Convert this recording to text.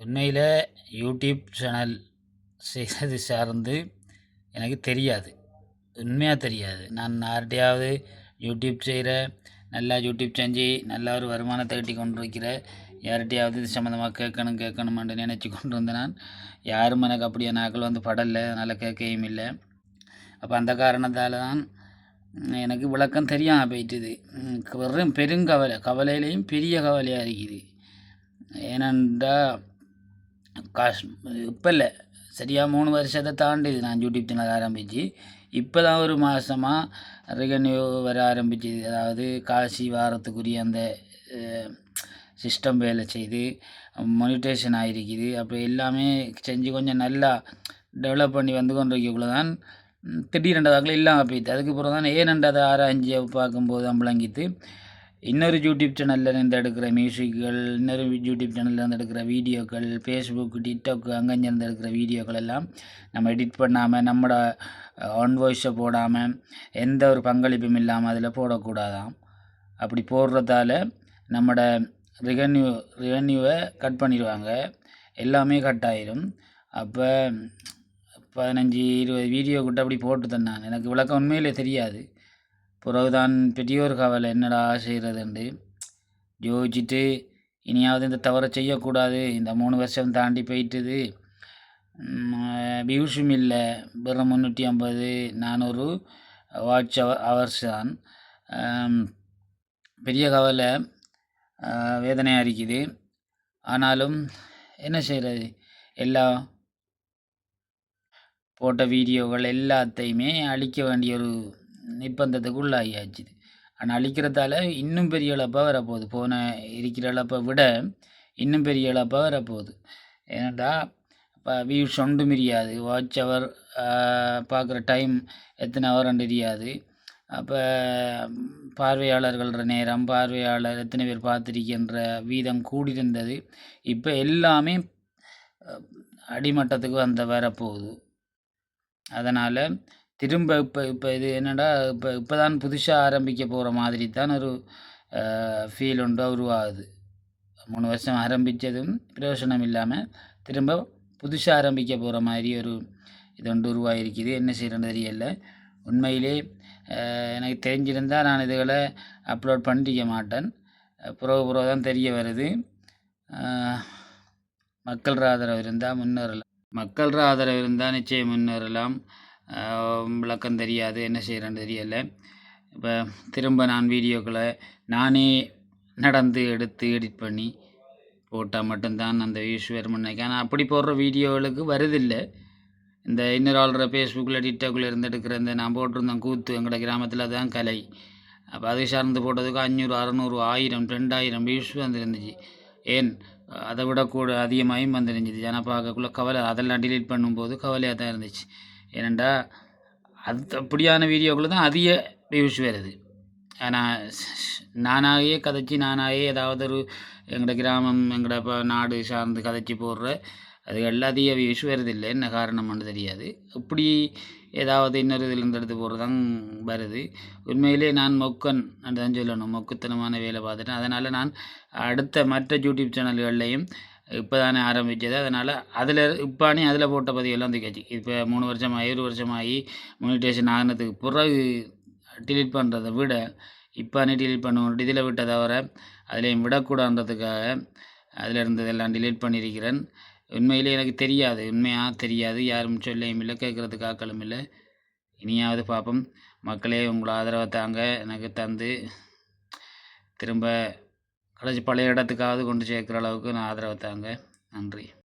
உண்மையில் YouTube channel செய்கிறது சார்ந்து எனக்கு தெரியாது. உண்மையாக தெரியாது. நான் யார்கிட்டையாவது யூடியூப் செய்கிற நல்லா யூடியூப் செஞ்சு நல்ல ஒரு வருமானத்தை கட்டி கொண்டு இருக்கிற யார்கிட்டையாவது இது சம்மந்தமாக கேட்கணும் கேட்கணுமான்னு நினச்சி கொண்டு வந்தேன் நான் யாரும் எனக்கு அப்படியே நாக்கள் வந்து படலை. அதனால் கேட்கவும் இல்லை. அப்போ அந்த காரணத்தால் தான் எனக்கு விளக்கம் தெரியாமல் போயிட்டுது. ம், வெறும் பெருங்கவலை கவலையிலையும் பெரிய கவலையாக இருக்குது. ஏனென்றால் காஷ் இப்போ இல்லை சரியாக மூணு வருஷத்தை தாண்டிது நான் யூடியூப் சேனல் ஆரம்பித்து இப்போ தான் ஒரு மாதமாக ரெவன்யூ வர ஆரம்பிச்சது. அதாவது காசி வாரத்துக்குரிய அந்த சிஸ்டம் வேலை செய்து மொனிட்டேஷன் ஆகிருக்குது அப்போ எல்லாமே செஞ்சு கொஞ்சம் நல்லா டெவலப் பண்ணி வந்து கொண்டிருக்கக்குள்ள தான் ம், திடீரெண்டு இல்லாமல் போயிடுது. அதுக்கு பிறகு தான் ஏனென்று அதை ஆராய்ஞ்சி பார்க்கும்போது அம்பளங்கித்து இன்னொரு யூடியூப் சேனலில் இருந்து எடுக்கிற மியூசிக்குகள் இன்னொரு யூடியூப் சேனலில் இருந்து எடுக்கிற வீடியோக்கள் ஃபேஸ்புக் டிக்டாக் அங்கேருந்து எடுக்கிற வீடியோக்கள் எல்லாம் நம்ம எடிட் பண்ணாமல் நம்மளோட ஆன் வாய்ஸை போடாமல் எந்த ஒரு பங்களிப்பும் இல்லாமல் அதில் போடக்கூடாதாம். அப்படி போடுறதால நம்மளோட ரிவன்யூ ரிவன்யூவை கட் பண்ணிடுவாங்க. எல்லாமே கட் ஆயிரும். அப்போ பதினஞ்சு இருபது வீடியோ கிட்ட அப்படி போட்டு தந்தான் எனக்கு விளக்கம் உண்மையிலே தெரியாது. பிறகுதான் பெரியோர் கவலை என்னடா செய்கிறதுண்டு யோசிச்சுட்டு இனியாவது இந்த தவறை செய்யக்கூடாது. இந்த மூணு வருஷம் தாண்டி போயிட்டுது. பியூஷும் இல்லை. வெறும் முந்நூற்றி ஐம்பது நானூறு வாட்ச் அவர் ஹவர்ஸ் தான். பெரிய கவலை வேதனையாக இருக்குது. ஆனாலும் என்ன செய்கிறது எல்லா போட்ட வீடியோக்கள் எல்லாத்தையுமே அழிக்க வேண்டிய ஒரு நிர்பந்தத்துக்கு உள்ளாகியாச்சு ஆனால் அழிக்கிறதால இன்னும் பெரிய இழப்பாக வரப்போகுது. போன இருக்கிற இழப்பை விட இன்னும் பெரிய இழப்பாக வரப்போகுது. ஏன்னாடா இப்போ வியூஸ் ஒன்றும் தெரியாது வாட்ச் அவர் பார்க்குற டைம் எத்தனை ஹவர்ன்னு தெரியாது அப்போ பார்வையாளர்கள்ற நேரம் பார்வையாளர் எத்தனை பேர் பார்த்துருக்கின்ற வீதம் கூடியிருந்தது. இப்போ எல்லாமே அடிமட்டத்துக்கு வந்த வரப்போகுது. அதனால் திரும்ப இப்போ இப்போ இது என்னடா இப்போ இப்போ தான் புதுசாக ஆரம்பிக்க போகிற மாதிரி தான் ஒரு ஃபீல் ஒன்று உருவாகுது. மூணு வருஷம் ஆரம்பித்ததும் பிரயோசனம் இல்லாமல் திரும்ப புதுசாக ஆரம்பிக்க போகிற மாதிரி ஒரு இது ஒன்று உருவாகிருக்குது என்ன செய்யறது தெரியல. உண்மையிலே எனக்கு தெரிஞ்சிருந்தால் நான் இதுகளை அப்லோட் பண்ணிக்க மாட்டேன். புறவு புறவு தான் தெரிய வருது. மக்கள் ஆதரவு இருந்தால் முன்னேறலாம். மக்கள் ஆதரவு இருந்தால் நிச்சயம் முன்னேறலாம். விளக்கம் தெரியாது என்ன செய்கிறேன்னு தெரியல. இப்போ திரும்ப நான் வீடியோக்களை நானே நடந்து எடுத்து எடிட் பண்ணி போட்டால் மட்டும்தான் அந்த வியூஸ் வரும் ஆனால் அப்படி போடுற வீடியோகளுக்கு வருதில்லை. இந்த இன்னொரு ஆள்ற ஃபேஸ்புக்கில் டிக்டாக்கில் இருந்து எடுக்கிற இந்த நான் போட்டிருந்தேன் கூத்து எங்களோட கிராமத்தில் தான் கலை. அப்போ அது சார்ந்து போட்டதுக்கு அஞ்சூறு அறநூறு ஆயிரம் ரெண்டாயிரம் வியூஸ் வந்துருந்துச்சு. ஏன்? அதை விட கூட அதிகமாகவும் வந்துருந்துச்சு. ஜன கவலை அதெல்லாம் டிலீட் பண்ணும்போது கவலையாக தான் இருந்துச்சு. ஏனெண்டா அது அப்படியான வீடியோக்குள்ள தான் அதிக வியூஸ் வருது. ஆனால் நானாகவே கதைச்சி நானாகவே ஏதாவது ஒரு எங்களோட கிராமம் எங்களோட இப்போ நாடு சார்ந்து கதைச்சி போடுற அது எல்லாம் அதிக வியூஸ் வருதில்லை. என்ன காரணம்னு தெரியாது. இப்படி ஏதாவது இன்னொரு இதில் எடுத்து போடுறது தான் வருது. உண்மையிலே நான் மொக்கன் தான் சொல்லணும். மொக்குத்தனமான வேலை பார்த்துட்டேன். அதனால் நான் அடுத்த மற்ற யூடியூப் சேனல்கள்லையும் இப்போ தானே ஆரம்பித்தது அதனால் அதில் இப்பானே அதில் போட்ட பதிவெல்லாம் தூக்கியாச்சு இப்போ மூணு வருஷமாகி ஒரு வருஷமாகி மோனிடேஷன் ஆகினதுக்கு பிறகு டிலீட் பண்ணுறதை விட இப்பானே டிலீட் பண்ணுவோம் இதில் விட்ட தவிர அதிலையும் விடக்கூடாதுன்றதுக்காக அதில் இருந்ததெல்லாம் டிலீட் பண்ணியிருக்கிறேன். உண்மையிலே எனக்கு தெரியாது. உண்மையாக தெரியாது. யாரும் சொல்லையும் இல்லை கேட்குறதுக்கு ஆக்களும் இல்லை. இனியாவது பார்ப்போம் மக்களே உங்களை ஆதரவை தாங்க எனக்கு தந்து திரும்ப கடைசி பழைய இடத்துக்காவது கொண்டு சேர்க்குற அளவுக்கு நான் ஆதரவு தாங்க. நன்றி.